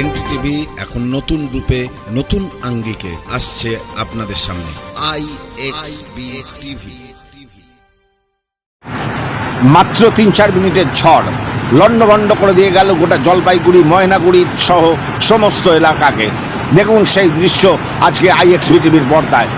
NDTV এখন নতুন রূপে নতুন আঙ্গিকে আসছে আপনাদের সামনে। I X B TV. মাত্র তিন চার মিনিটের ঝড় লণ্ডভণ্ড করে দিয়ে গেল গোটা জলপাইগুড়ি, ময়নাগুড়ি সহ সমস্ত এলাকাকে। দেখুন সেই দৃশ্য আজকে আইএক্সবি টিভির পর্দায়।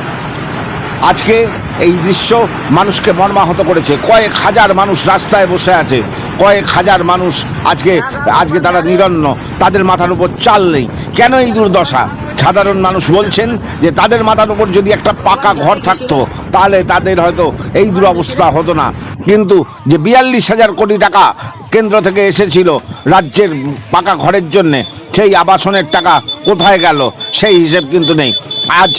আজকে এই দৃশ্য মানুষকে মর্মাহত করেছে। কয়েক হাজার মানুষ রাস্তায় বসে আছে। কয়েক হাজার মানুষ আজকে আজকে তারা নিরন্ন। তাদের মাথার উপর চাল নেই। কেন এই দুর্দশা? সাধারণ মানুষ বলছেন যে তাদের মাথার উপর যদি একটা পাকা ঘর থাকতো তাহলে তাদের হয়তো এই দুরবস্থা হতো না। কিন্তু যে বিয়াল্লিশ হাজার কোটি টাকা কেন্দ্র থেকে এসেছিল রাজ্যের পাকা ঘরের জন্যে, সেই আবাসনের টাকা কোথায় গেল? সেই হিসেব কিন্তু নেই। আজ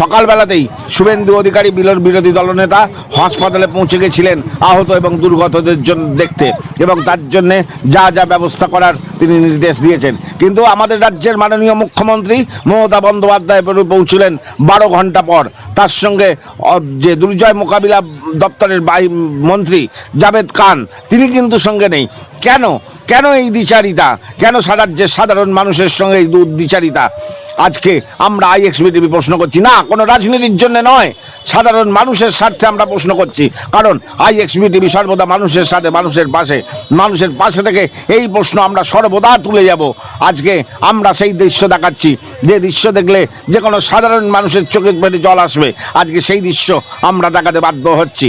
সকালবেলাতেই শুভেন্দু অধিকারী বিলোর বিরোধী দলনেতা হাসপাতালে পৌঁছে গেছিলেন আহত এবং দুর্গতদের জন্য দেখতে এবং তার জন্যে যা যা ব্যবস্থা করার তিনি নির্দেশ দিয়েছেন। কিন্তু আমাদের রাজ্যের মাননীয় মুখ্যমন্ত্রী মমতা বন্দ্যোপাধ্যায় পৌঁছলেন বারো ঘণ্টা পর। তার সঙ্গে যে দুর্জয় মোকাবিলা দপ্তরের মন্ত্রী জাভেদ খান তিনি কিন্তু সঙ্গে নেই। কেন? কেন এই দ্বিচারিতা? কেন সারাজ্যের সাধারণ মানুষের সঙ্গে এই দ্বিচারিতা আজকে আমরা আইএক্সবি টিভি প্রশ্ন করছি। না, কোনো রাজনীতির জন্য নয়। সাধারণ মানুষের স্বার্থে আমরা প্রশ্ন করছি। কারণ আইএক্সবি টিভি সর্বদা মানুষের সাথে, মানুষের পাশে মানুষের পাশে থেকে এই প্রশ্ন আমরা সর্বদা তুলে যাব। আজকে আমরা সেই দৃশ্য দেখাচ্ছি। যে দৃশ্য দেখলে যে কোনো সাধারণ মানুষের চোখের পেটে জল আসবে। আজকে সেই দৃশ্য আমরা দেখাতে বাধ্য হচ্ছি।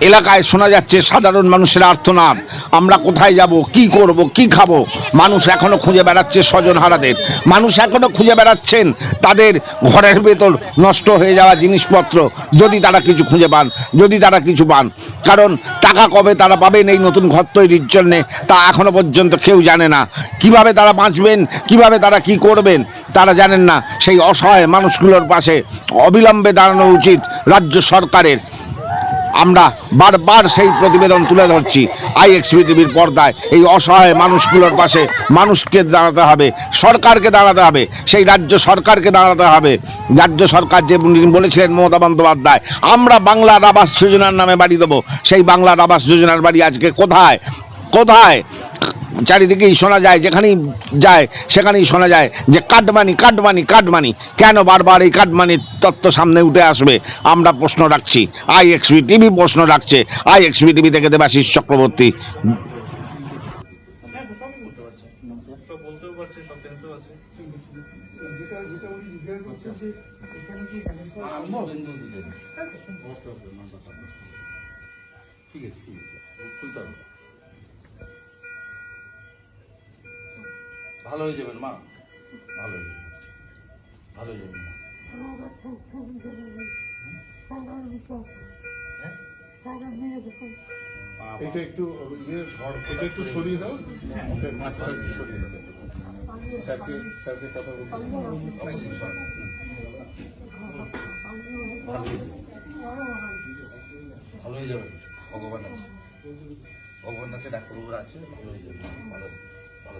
এলাকায় শোনা যাচ্ছে, সাধারণ মানুষের আর্তনাদ। আমরা কোথায় যাব, কি করব, কি খাব? মানুষ এখনও খুঁজে বেড়াচ্ছে স্বজন হারাদের। মানুষ এখনও খুঁজে বেড়াচ্ছেন তাদের ঘরের ভেতর নষ্ট হয়ে যাওয়া জিনিসপত্র, যদি তারা কিছু খুঁজে পান, যদি তারা কিছু পান। কারণ টাকা কবে তারা পাবেন এই নতুন ঘর তৈরির জন্যে, তা এখনও পর্যন্ত কেউ জানে না। কীভাবে তারা বাঁচবেন, কীভাবে তারা কি করবেন, তারা জানেন না। সেই অসহায় মানুষগুলোর পাশে অবিলম্বে দাঁড়ানো উচিত রাজ্য সরকারের। আমরা বারবার সেই প্রতিবেদন তুলে ধরছি। আইএক্সবি টিভির পর্দায় এই অসহায় মানুষগুলোর পাশে মানুষকে দাঁড়াতে হবে, সরকারকে দাঁড়াতে হবে, সেই রাজ্য সরকারকে দাঁড়াতে হবে। রাজ্য সরকার যে বলেছিলেন মমতা বন্দ্যোপাধ্যায়, আমরা বাংলার আবাস যোজনার নামে বাড়ি দেবো। সেই বাংলার আবাস যোজনার বাড়ি আজকে কোথায়? কোথায়? চারিদিকেই শোনা যায়, যেখানেই যায়, সেখানেই শোনা যায় যে কাটমানি কাটমানি কাটমানি। কেন বারবার এই কাটমানির তত্ত্ব সামনে উঠে আসবে? আমরা প্রশ্ন রাখছি। আই এক্সবি টিভি প্রশ্ন রাখছে। আই এক্সবি টিভি থেকে দেবাশিস চক্রবর্তী। ঠিক আছে ঠিক আছে। ভালো হয়ে যাবেন মা। ভালো হয়ে যাবেন। ভালো হয়ে যাবেন এটা একটু ইয়ে এটা একটু সরিয়ে দাও। ওকে মাঝখানে একটু সরিয়ে দাও। স্যারকে স্যারকে কথা বলতে ভালো হয়ে হয়ে যাবেন। ভগবান আছে। ভগবান আছে ডাক্তারবাবুরা আছে। ভালো হয়ে যাবে ভালো ভালো।